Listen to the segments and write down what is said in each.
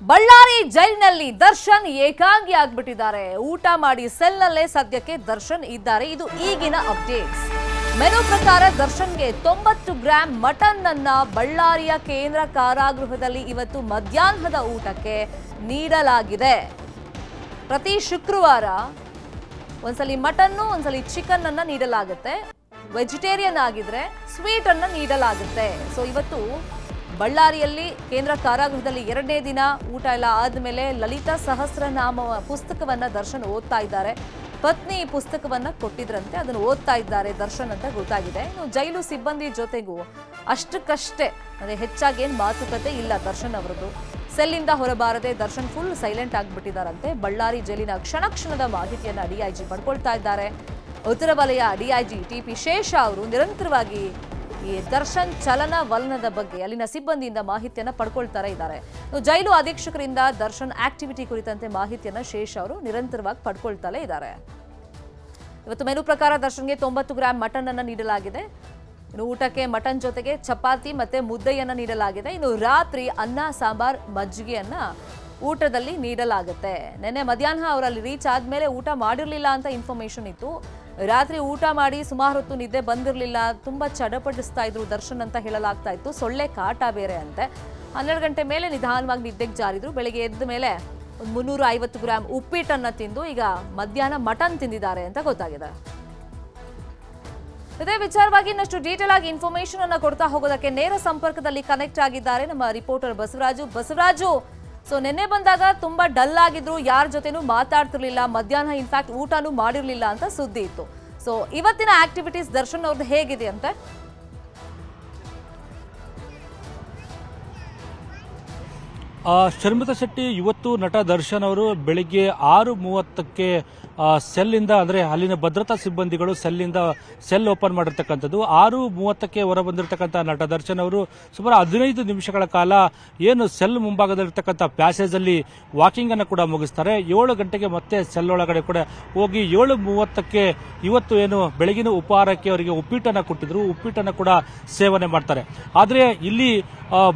ಬಳ್ಳಾರಿ ಜೈಲಿನಲ್ಲಿ ದರ್ಶನ್ ಏಕಾಂಗಿ ಆಗ್ಬಿಟ್ಟಿದ್ದಾರೆ. ಊಟ ಮಾಡಿ ಸೆಲ್ನಲ್ಲೇ ಸದ್ಯಕ್ಕೆ ದರ್ಶನ್ ಇದ್ದಾರೆ. ಇದು ಈಗಿನ ಅಪ್ಡೇಟ್ಸ್. ಮೆನು ಪ್ರಕಾರ ದರ್ಶನ್ಗೆ ತೊಂಬತ್ತು ಗ್ರಾಂ ಮಟನ್ ಅನ್ನ ಬಳ್ಳಾರಿಯ ಕೇಂದ್ರ ಕಾರಾಗೃಹದಲ್ಲಿ ಇವತ್ತು ಮಧ್ಯಾಹ್ನದ ಊಟಕ್ಕೆ ನೀಡಲಾಗಿದೆ. ಪ್ರತಿ ಶುಕ್ರವಾರ ಒಂದ್ಸಲಿ ಮಟನ್ನು, ಒಂದ್ಸಲಿ ಚಿಕನ್ ಅನ್ನ ನೀಡಲಾಗುತ್ತೆ. ವೆಜಿಟೇರಿಯನ್ ಆಗಿದ್ರೆ ಸ್ವೀಟ್ ಅನ್ನ ನೀಡಲಾಗುತ್ತೆ. ಸೊ ಇವತ್ತು ಬಳ್ಳಾರಿಯಲ್ಲಿ ಕೇಂದ್ರ ಕಾರಾಗೃಹದಲ್ಲಿ ಎರಡನೇ ದಿನ ಊಟ ಎಲ್ಲ ಆದಮೇಲೆ ಲಲಿತಾ ಸಹಸ್ರನಾಮ ಪುಸ್ತಕವನ್ನ ದರ್ಶನ್ ಓದ್ತಾ ಇದ್ದಾರೆ. ಪತ್ನಿ ಈ ಪುಸ್ತಕವನ್ನ ಕೊಟ್ಟಿದ್ರಂತೆ, ಅದನ್ನು ಓದ್ತಾ ಇದ್ದಾರೆ ದರ್ಶನ್ ಅಂತ ಗೊತ್ತಾಗಿದೆ. ಇನ್ನು ಜೈಲು ಸಿಬ್ಬಂದಿ ಜೊತೆಗೂ ಅಷ್ಟಕ್ಕಷ್ಟೇ, ಅಂದ್ರೆ ಹೆಚ್ಚಾಗಿ ಏನು ಮಾತುಕತೆ ಇಲ್ಲ ದರ್ಶನ್ ಅವರದ್ದು. ಸೆಲ್ಲಿಂದ ಹೊರಬಾರದೆ ದರ್ಶನ್ ಫುಲ್ ಸೈಲೆಂಟ್ ಆಗಿಬಿಟ್ಟಿದ್ದಾರಂತೆ ಬಳ್ಳಾರಿ ಜೈಲಿನ ಕ್ಷಣ ಕ್ಷಣದ ಮಾಹಿತಿಯನ್ನ ಡಿಐಜಿ ಪಡ್ಕೊಳ್ತಾ ಇದ್ದಾರೆ. ಉತ್ತರ ವಲಯ ಡಿಐಜಿ ಟಿ ಪಿ ಶೇಷ ಅವರು ನಿರಂತರವಾಗಿ ಈ ದರ್ಶನ್ ಚಲನ ವಲನದ ಬಗ್ಗೆ ಅಲ್ಲಿನ ಸಿಬ್ಬಂದಿಯಿಂದ ಮಾಹಿತಿಯನ್ನು ಪಡ್ಕೊಳ್ತಾರೆ ಇದ್ದಾರೆ. ಜೈಲು ಅಧೀಕ್ಷಕರಿಂದ ದರ್ಶನ್ ಆಕ್ಟಿವಿಟಿ ಕುರಿತಂತೆ ಮಾಹಿತಿಯನ್ನು ಶೇಷ ಅವರು ನಿರಂತರವಾಗಿ ಪಡ್ಕೊಳ್ತಲೇ ಇದ್ದಾರೆ. ಇವತ್ತು ಮೆನು ಪ್ರಕಾರ ದರ್ಶನ್ಗೆ ತೊಂಬತ್ತು ಗ್ರಾಂ ಮಟನ್ ಅನ್ನು ನೀಡಲಾಗಿದೆ. ಇನ್ನು ಊಟಕ್ಕೆ ಮಟನ್ ಜೊತೆಗೆ ಚಪಾತಿ ಮತ್ತೆ ಮುದ್ದೆಯನ್ನ ನೀಡಲಾಗಿದೆ. ಇನ್ನು ರಾತ್ರಿ ಅನ್ನ, ಸಾಂಬಾರ್, ಮಜ್ಜಿಗೆಯನ್ನ ಊಟದಲ್ಲಿ ನೀಡಲಾಗುತ್ತೆ. ನಿನ್ನೆ ಮಧ್ಯಾಹ್ನ ಅವರಲ್ಲಿ ರೀಚ್ ಆದ್ಮೇಲೆ ಊಟ ಮಾಡಿರಲಿಲ್ಲ ಅಂತ ಇನ್ಫಾರ್ಮೇಶನ್ ಇತ್ತು. ರಾತ್ರಿ ಊಟ ಮಾಡಿ ಸುಮಾರು ಹೊತ್ತು ನಿದ್ದೆ ಬಂದಿರಲಿಲ್ಲ, ತುಂಬ ಚಡಪಡಿಸ್ತಾ ಇದ್ರು ದರ್ಶನ್ ಅಂತ ಹೇಳಲಾಗ್ತಾ ಇತ್ತು. ಸೊಳ್ಳೆ ಕಾಟ ಬೇರೆ ಅಂತೆ. ಹನ್ನೆರಡು ಗಂಟೆ ಮೇಲೆ ನಿಧಾನವಾಗಿ ನಿದ್ದೆಗೆ ಜಾರಿದ್ರು. ಬೆಳಗ್ಗೆ ಎದ್ದ ಮೇಲೆ ಒಂದು ಮುನ್ನೂರ ಐವತ್ತು ಗ್ರಾಂ ಉಪ್ಪಿಟ್ಟನ್ನು ತಿಂದು ಈಗ ಮಧ್ಯಾಹ್ನ ಮಟನ್ ತಿಂದಿದ್ದಾರೆ ಅಂತ ಗೊತ್ತಾಗಿದೆ. ಇದೇ ವಿಚಾರವಾಗಿ ಇನ್ನಷ್ಟು ಡೀಟೇಲ್ ಆಗಿ ಇನ್ಫಾರ್ಮೇಶನ್ ಅನ್ನ ಕೊಡ್ತಾ ಹೋಗೋದಕ್ಕೆ ನೇರ ಸಂಪರ್ಕದಲ್ಲಿ ಕನೆಕ್ಟ್ ಆಗಿದ್ದಾರೆ ನಮ್ಮ ರಿಪೋರ್ಟರ್ ಬಸವರಾಜು. ಬಸವರಾಜು ಸೊ ನಿನ್ನೆ ಬಂದಾಗ ತುಂಬಾ ಡಲ್ ಆಗಿದ್ರು, ಯಾರ ಜೊತೆನೂ ಮಾತಾಡ್ತಿರ್ಲಿಲ್ಲ, ಮಧ್ಯಾಹ್ನ ಇನ್ಫ್ಯಾಕ್ಟ್ ಊಟನೂ ಮಾಡಿರ್ಲಿಲ್ಲ ಅಂತ ಸುದ್ದಿ ಇತ್ತು. ಸೊ ಇವತ್ತಿನ ಆಕ್ಟಿವಿಟೀಸ್ ದರ್ಶನ್ ಅವ್ರದ್ದು ಹೇಗಿದೆ ಅಂತ ಶರ್ಮಿತಾ ಶೆಟ್ಟಿ ಇವತ್ತು ನಟ ದರ್ಶನ್ ಅವರು ಬೆಳಿಗ್ಗೆ ಆರು ಮೂವತ್ತಕ್ಕೆ ಸೆಲ್ಲಿಂದ ಅಂದ್ರೆ ಅಲ್ಲಿನ ಭದ್ರತಾ ಸಿಬ್ಬಂದಿಗಳು ಸೆಲ್ಲಿಂದ ಸೆಲ್ ಓಪನ್ ಮಾಡಿರ್ತಕ್ಕಂಥದ್ದು. ಆರು ಮೂವತ್ತಕ್ಕೆ ಹೊರ ಬಂದಿರತಕ್ಕಂಥ ನಟ ದರ್ಶನ್ ಅವರು ಸುಮಾರು ಹದಿನೈದು ನಿಮಿಷಗಳ ಕಾಲ ಏನು ಸೆಲ್ ಮುಂಭಾಗದಲ್ಲಿರ್ತಕ್ಕಂಥ ಪ್ಯಾಸೇಜ್ ಅಲ್ಲಿ ವಾಕಿಂಗ್ ಅನ್ನು ಕೂಡ ಮುಗಿಸ್ತಾರೆ. ಏಳು ಗಂಟೆಗೆ ಮತ್ತೆ ಸೆಲ್ ಒಳಗಡೆ ಕೂಡ ಹೋಗಿ ಏಳು ಮೂವತ್ತಕ್ಕೆ ಇವತ್ತು ಏನು ಬೆಳಗಿನ ಉಪಹಾರಕ್ಕೆ ಅವರಿಗೆ ಉಪ್ಪಿಟ್ಟನ್ನು ಕೊಟ್ಟಿದ್ರು. ಉಪ್ಪಿಟ್ಟನ್ನು ಕೂಡ ಸೇವನೆ ಮಾಡ್ತಾರೆ. ಆದರೆ ಇಲ್ಲಿ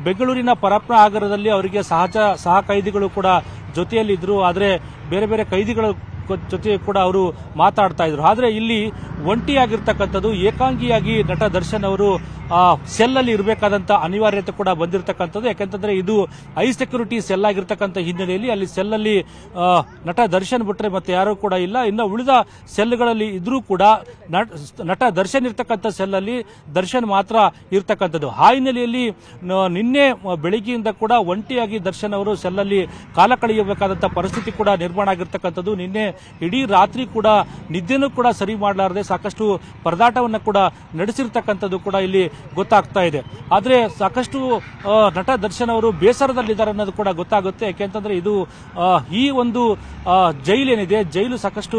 ಬೆಂಗಳೂರಿನ ಪರಪ್ನ ಆಗರದಲ್ಲಿ ಅವರಿಗೆ ಸಹಜ ಸಹ ಕೈದಿಗಳು ಕೂಡ ಜೊತೆಯಲ್ಲಿದ್ದರು ಆದರೆ ಬೇರೆ ಬೇರೆ ಕೈದಿಗಳು ಜೊತೆ ಕೂಡ ಅವರು ಮಾತಾಡ್ತಾ ಇದ್ರು. ಆದರೆ ಇಲ್ಲಿ ಒಂಟಿಯಾಗಿರ್ತಕ್ಕಂಥದ್ದು, ಏಕಾಂಗಿಯಾಗಿ ನಟ ದರ್ಶನ್ ಅವರು ಸೆಲ್ ಅಲ್ಲಿ ಇರಬೇಕಾದಂತ ಅನಿವಾರ್ಯತೆ ಕೂಡ ಬಂದಿರತಕ್ಕಂಥದ್ದು. ಯಾಕಂತಂದ್ರೆ ಇದು ಹೈ ಸೆಕ್ಯೂರಿಟಿ ಸೆಲ್ ಆಗಿರ್ತಕ್ಕಂಥ ಹಿನ್ನೆಲೆಯಲ್ಲಿ ಅಲ್ಲಿ ಸೆಲ್ ಅಲ್ಲಿ ನಟ ದರ್ಶನ್ ಬಿಟ್ರೆ ಮತ್ತೆ ಯಾರು ಕೂಡ ಇಲ್ಲ. ಇನ್ನು ಉಳಿದ ಸೆಲ್ಗಳಲ್ಲಿ ಇದ್ರೂ ಕೂಡ ನಟ- ದರ್ಶನ್ ಇರ್ತಕ್ಕಂಥ ಸೆಲ್ ಅಲ್ಲಿ ದರ್ಶನ್ ಮಾತ್ರ ಇರ್ತಕ್ಕಂಥದ್ದು. ಆ ಹಿನ್ನೆಲೆಯಲ್ಲಿ ನಿನ್ನೆ ಬೆಳಿಗ್ಗೆಯಿಂದ ಕೂಡ ಒಂಟಿಯಾಗಿ ದರ್ಶನ್ ಅವರು ಸೆಲ್ಲಲ್ಲಿ ಕಾಲ ಕಳೆಯಬೇಕಾದಂತ ಪರಿಸ್ಥಿತಿ ಕೂಡ ನಿರ್ಮಾಣ ಆಗಿರ್ತಕ್ಕಂಥದ್ದು. ನಿನ್ನೆ ಇಡೀ ರಾತ್ರಿ ಕೂಡ ನಿದ್ದೆನೂ ಕೂಡ ಸರಿ ಮಾಡಲಾರದೆ ಸಾಕಷ್ಟು ಪರದಾಟವನ್ನು ಕೂಡ ನಡೆಸಿರ್ತಕ್ಕಂಥದ್ದು ಕೂಡ ಇಲ್ಲಿ ಗೊತ್ತಾಗ್ತಾ ಇದೆ. ಆದರೆ ಸಾಕಷ್ಟು ನಟ ದರ್ಶನ್ ಅವರು ಬೇಸರದಲ್ಲಿದ್ದಾರೆ ಅನ್ನೋದು ಕೂಡ ಗೊತ್ತಾಗುತ್ತೆ. ಯಾಕೆಂತಂದ್ರೆ ಇದು ಈ ಒಂದು ಜೈಲ್ ಏನಿದೆ, ಜೈಲು ಸಾಕಷ್ಟು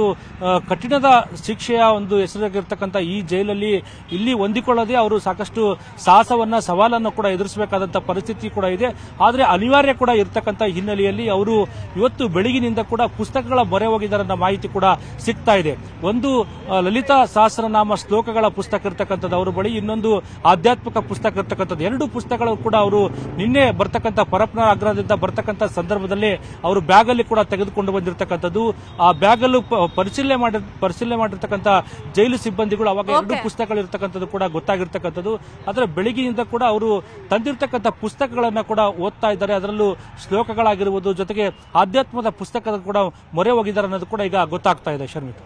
ಕಠಿಣದ ಶಿಕ್ಷೆಯ ಒಂದು ಹೆಸರಾಗಿರ್ತಕ್ಕಂಥ ಈ ಜೈಲಲ್ಲಿ ಇಲ್ಲಿ ಹೊಂದಿಕೊಳ್ಳದೆ ಅವರು ಸಾಕಷ್ಟು ಸಾಹಸವನ್ನ, ಸವಾಲನ್ನು ಕೂಡ ಎದುರಿಸಬೇಕಾದಂಥ ಪರಿಸ್ಥಿತಿ ಕೂಡ ಇದೆ. ಆದರೆ ಅನಿವಾರ್ಯ ಕೂಡ ಇರತಕ್ಕಂಥ ಹಿನ್ನೆಲೆಯಲ್ಲಿ ಅವರು ಇವತ್ತು ಬೆಳಗಿನಿಂದ ಕೂಡ ಪುಸ್ತಕಗಳ ಮೊರೆ ಹೋಗಿದ್ದಾರೆ ಅನ್ನೋ ಮಾಹಿತಿ ಕೂಡ ಸಿಗ್ತಾ ಇದೆ. ಒಂದು ಲಲಿತಾ ಸಹಸ್ರನಾಮ ಶ್ಲೋಕಗಳ ಪುಸ್ತಕ ಇರ್ತಕ್ಕಂಥದ್ದು ಅವರ ಬಳಿ. ಇನ್ನೊಂದು ಆಧ್ಯಾತ್ಮಿಕ ಪುಸ್ತಕ ಇರ್ತಕ್ಕಂಥದ್ದು. ಎರಡು ಪುಸ್ತಕಗಳು ಕೂಡ ಅವರು ನಿನ್ನೆ ಬರ್ತಕ್ಕಂಥ ಪರಪ್ನ ಆಗ್ರಹದಿಂದ ಬರ್ತಕ್ಕಂಥ ಸಂದರ್ಭದಲ್ಲಿ ಅವರು ಬ್ಯಾಗ್ ಅಲ್ಲಿ ಕೂಡ ತೆಗೆದುಕೊಂಡು ಬಂದಿರತಕ್ಕಂಥದ್ದು. ಆ ಬ್ಯಾಗ್ ಅಲ್ಲೂ ಪರಿಶೀಲನೆ ಮಾಡಿ ಪರಿಶೀಲನೆ ಮಾಡಿರ್ತಕ್ಕಂಥ ಜೈಲು ಸಿಬ್ಬಂದಿಗಳು ಅವಾಗ ಎರಡು. ಪುಸ್ತಕಗಳು ಇರ್ತಕ್ಕಂಥದ್ದು ಕೂಡ ಗೊತ್ತಾಗಿರ್ತಕ್ಕಂಥದ್ದು. ಅದರ ಬೆಳಿಗ್ಗೆಯಿಂದ ಕೂಡ ಅವರು ತಂದಿರತಕ್ಕಂಥ ಪುಸ್ತಕಗಳನ್ನ ಕೂಡ ಓದ್ತಾ ಇದ್ದಾರೆ. ಅದರಲ್ಲೂ ಶ್ಲೋಕಗಳಾಗಿರುವುದು ಜೊತೆಗೆ ಆಧ್ಯಾತ್ಮದ ಪುಸ್ತಕದ ಕೂಡ ಮೊರೆ ಹೋಗಿದ್ದಾರೆ ಅನ್ನೋದು ಕೂಡ ಈಗ ಗೊತ್ತಾಗ್ತಾ ಇದೆ ಶರ್ಮಿತಾ.